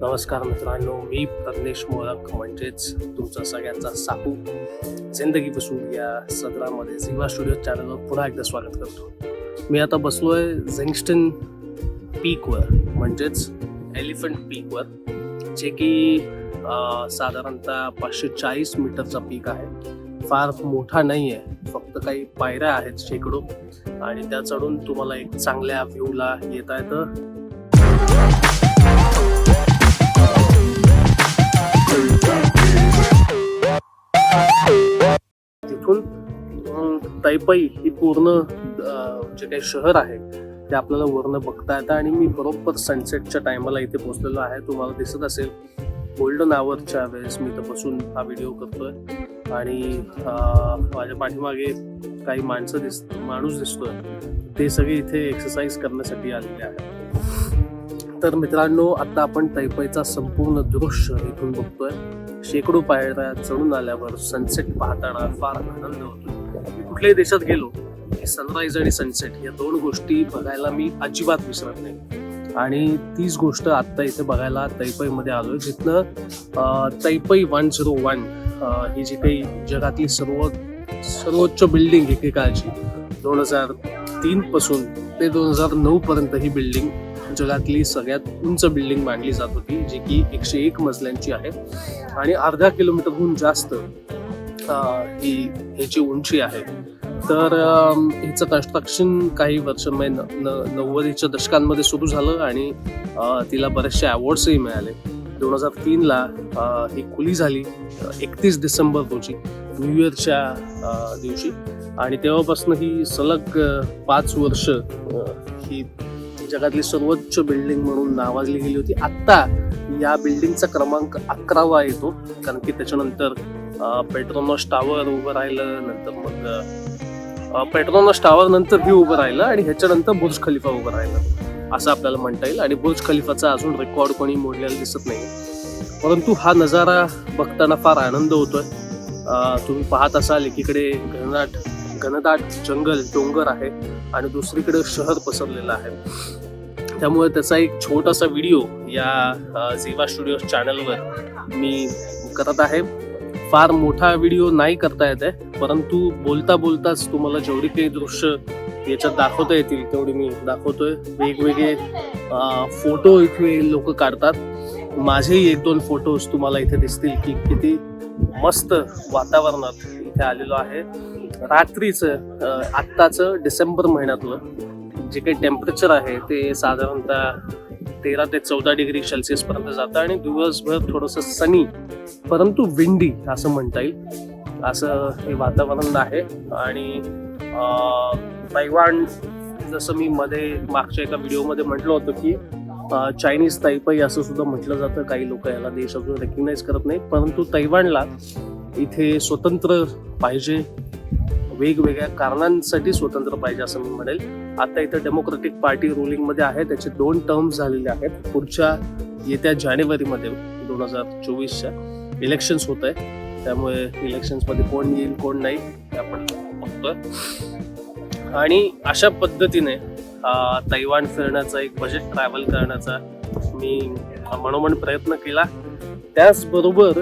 नमस्कार मित्रांनो मी प्रज्ञेश मोळक म्हणजेच तुमचा सगळ्यांचा साकू. जिंदगी बसून या सदरामध्ये झिवा स्टुडिओ चॅनलवर पुन्हा एकदा स्वागत करतो. मी आता बसलो आहे झेंगस्टन पीकवर म्हणजेच एलिफंट पीकवर जे की साधारणतः पाचशे चाळीस मीटरचा पीक आहे. फार मोठा नाही आहे फक्त काही पायऱ्या आहेत शेकडो. आणि त्या चढून तुम्हाला एक चांगल्या व्ह्यूला येता येतं. तैपई ही पूर्ण जे काही शहर आहे ते आपल्याला वरनं बघता येतं आणि मी बरोबर सनसेटच्या टायमाला इथे पोहोचलेलो आहे. तुम्हाला दिसत असेल गोल्डन आवरच्या वेळेस मी इथं बसून हा व्हिडिओ करतोय. आणि माझ्या पाठीमागे काही माणसं दिस माणूस दिसतोय. ते सगळे इथे एक्सरसाइज करण्यासाठी आलेले आहेत. तर मित्रांनो आता आपण तैपईचा संपूर्ण दृश्य इथून बघतोय. शेकडो पायऱ्या चढून आल्यावर सनसेट पाहताना फार आनंद होतो. कुठल्याही देशात गेलो की सनराईज आणि सनसेट या दोन गोष्टी बघायला मी अजिबात विसरत नाही. आणि तीच गोष्ट आत्ता इथे बघायला तैपईमध्ये आलो जिथनं अं, तैपई वन झिरो वन ही जी काही जगातली सर्व सर्वोच्च बिल्डिंग एकेकाळची दोन हजार तीन पासून ते दोन हजार नऊ पर्यंत ही बिल्डिंग जगातली सगळ्यात उंच बिल्डिंग मानली जात होती जी की एकशे एक मजल्यांची आहे. आणि अर्धा किलोमीटरहून जास्त ही ह्याची उंची आहे. तर अं, हिचं कन्स्ट्रक्शन काही वर्ष म्हणजे न- नव्वदीच्या दशकांमध्ये सुरू झालं आणि तिला बरेचसे अवॉर्ड्सही मिळाले. दोन हजार तीनला ही खुली झाली एकतीस डिसेंबर रोजी न्यू इयरच्या दिवशी. आणि तेव्हापासून ही सलग पाच वर्ष ही जगातली सर्वोच्च बिल्डिंग म्हणून नावाजली गेली होती. आत्ता या बिल्डिंगचा क्रमांक अकरावा येतो. कारण की त्याच्यानंतर पेट्रोनॉस टावर उभं राहिलं नंतर मग पेट्रोनॉस टावर नंतर ही उभं राहिलं आणि ह्याच्यानंतर बुर्ज खलिफा उभं राहिलं. असं आपल्याला म्हणता येईल. आणि बुर्ज खलिफाचा अजून रेकॉर्ड कोणी मोडलेला दिसत नाही. परंतु हा नजारा बघताना फार आनंद होतोय. तुम्ही पाहत असाल एकीकडे घनदाट घनदाट जंगल डोंगर आहे आणि दुसरीकडे शहर पसरलेलं आहे. त्यामुळे त्याचा एक छोटासा व्हिडिओ या झिवा स्टुडिओ चॅनलवर मी करत आहे. फार मोठा व्हिडिओ नाही करता येत आहे. परंतु बोलता बोलताच तुम्हाला जेवढी काही दृश्य याच्यात दाखवता येतील तेवढी मी दाखवतोय. वेगवेगळे फोटो इथे लोक काढतात. माझेही एक दोन फोटोज तुम्हाला इथे दिसतील की किती मस्त वातावरणात इथे आलेलो आहे. रात्रीचं आत्ताचं डिसेंबर महिन्यातलं जे काही टेम्परेचर आहे ते साधारणतः तेरा ते चौदा डिग्री सेल्सिअस पर्यंत जातं आणि दिवसभर थोडंसं सनी परंतु विंडी असं म्हणता येईल. असं हे वातावरण आहे आणि तैवान जसं मी मध्ये मागच्या एका व्हिडिओमध्ये म्हटलं होतं की चायनीज तैपई असं सुद्धा म्हटलं जातं. काही लोक याला देश अजून रेकग्नाईज करत नाही परंतु तैवानला इथे स्वतंत्र पाहिजे. वेगवेगळ्या कारणांसाठी स्वतंत्र पाहिजे असं मी म्हणेल. आता इथं डेमोक्रेटिक पार्टी रुलिंगमध्ये आहे. त्याचे दोन टर्म झालेले आहेत. पुढच्या येत्या जानेवारीमध्ये दोन हजार चोवीसच्या इलेक्शन्स होत आहे त्यामुळे इलेक्शन्समध्ये कोण येईल कोण नाही हे आपण बघतोय. आणि अशा पद्धतीने तैवान फिरण्याचा एक बजेट ट्रॅव्हल करण्याचा मी मनोमन प्रयत्न केला. त्याचबरोबर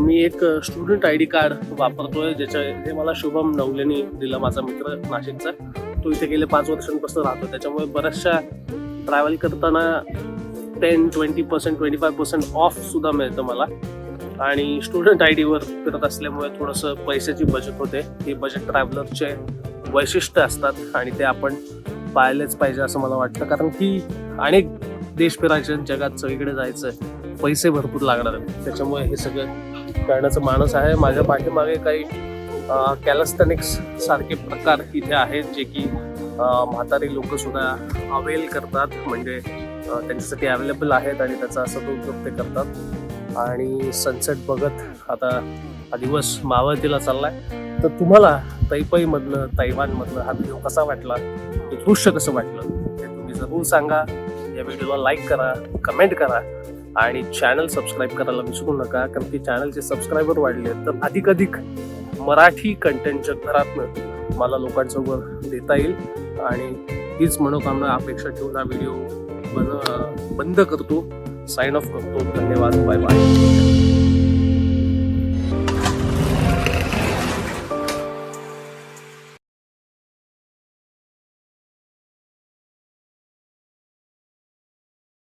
मी एक स्टुडंट आय डी कार्ड वापरतोय ज्याच्या हे मला शुभम नवलेनी दिलं माझा मित्र नाशिकचा. तो इथे गेले पाच वर्षांपासून राहतो त्याच्यामुळे बऱ्याचशा ट्रॅव्हल करताना ten twenty percent twenty five percent off सुद्धा मिळतं मला. आणि स्टुडंट आय डीवर फिरत असल्यामुळे थोडंसं पैशाची बचत होते. हे बजेट ट्रॅव्हलरचे वैशिष्ट्य असतात आणि ते आपण पाळलेच पाहिजे असं मला वाटतं. कारण की अनेक देश फिरायचे जगात सगळीकडे जायचं. पैसे भरपूर लागणार आहेत. त्याच्यामुळे हे सगळं करण्याचं माणूस आहे. माझ्या पाठीमागे काही कॅलस्थनिक्स सारखे प्रकार इथे आहेत जे की म्हातारी लोक सुद्धा अवेल करतात. म्हणजे त्यांच्यासाठी अवेलेबल आहेत आणि त्याचा सदुपयोग ते करतात. आणि सनसेट बघत आता हा दिवस मावळतीला चाललाय. तर तुम्हाला तैपईमधलं तैवानमधलं हा व्हिडिओ कसा वाटला? हे दृश्य कसं वाटलं? ते तुम्ही जरूर सांगा. या व्हिडिओला लाईक करा कमेंट करा. आणि चॅनल सबस्क्राईब करायला विसरू नका कारण की चॅनलचे सबस्क्रायबर वाढले तर अधिकाधिक मराठी कंटेंट जगभरातनं मला लोकांसमोर देता येईल. आणि हीच मनोकामना अपेक्षा ठेवून हा व्हिडिओ बन बंद करतो. साइन ऑफ करतो. धन्यवाद. Bye bye